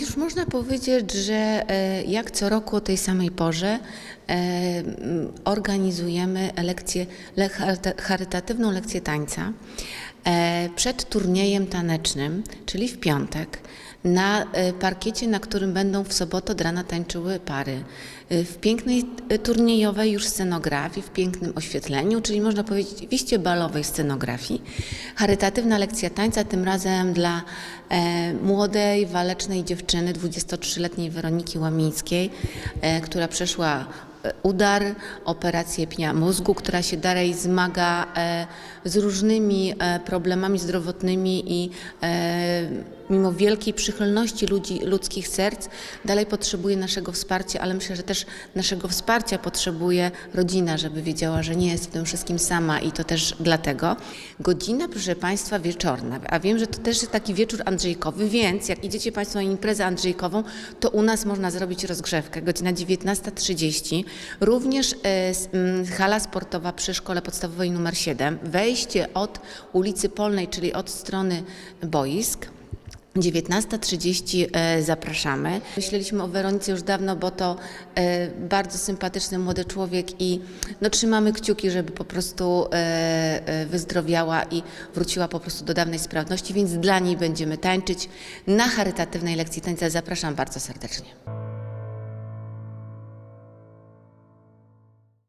Już można powiedzieć, że e, jak co roku o tej samej porze organizujemy lekcję, le- charyta- charytatywną lekcję tańca e, przed turniejem tanecznym, czyli w piątek, na e, parkiecie, na którym będą w sobotę od rana tańczyły pary. E, W pięknej turniejowej już scenografii, w pięknym oświetleniu, czyli można powiedzieć w iście balowej scenografii. Charytatywna lekcja tańca, tym razem dla młodej, walecznej dziewczyny, 23-letniej Weroniki Łamińskiej, która przeszła udar, operację pnia mózgu, która się dalej zmaga e, z różnymi e, problemami zdrowotnymi i e, mimo wielkiej przychylności ludzi, ludzkich serc, dalej potrzebuje naszego wsparcia, ale myślę, że też naszego wsparcia potrzebuje rodzina, żeby wiedziała, że nie jest w tym wszystkim sama i to też dlatego. Godzina, proszę Państwa, wieczorna, a wiem, że to też jest taki wieczór andrzejkowy, więc jak idziecie Państwo na imprezę andrzejkową, to u nas można zrobić rozgrzewkę. Godzina 19.30. Również e, s- m, hala sportowa przy Szkole Podstawowej numer 7. Wejście od ulicy Polnej, czyli od strony boisk. 19.30 e, zapraszamy. Myśleliśmy o Weronice już dawno, bo to e, bardzo sympatyczny młody człowiek i no, trzymamy kciuki, żeby po prostu wyzdrowiała i wróciła po prostu do dawnej sprawności, więc dla niej będziemy tańczyć na charytatywnej lekcji tańca. Zapraszam bardzo serdecznie.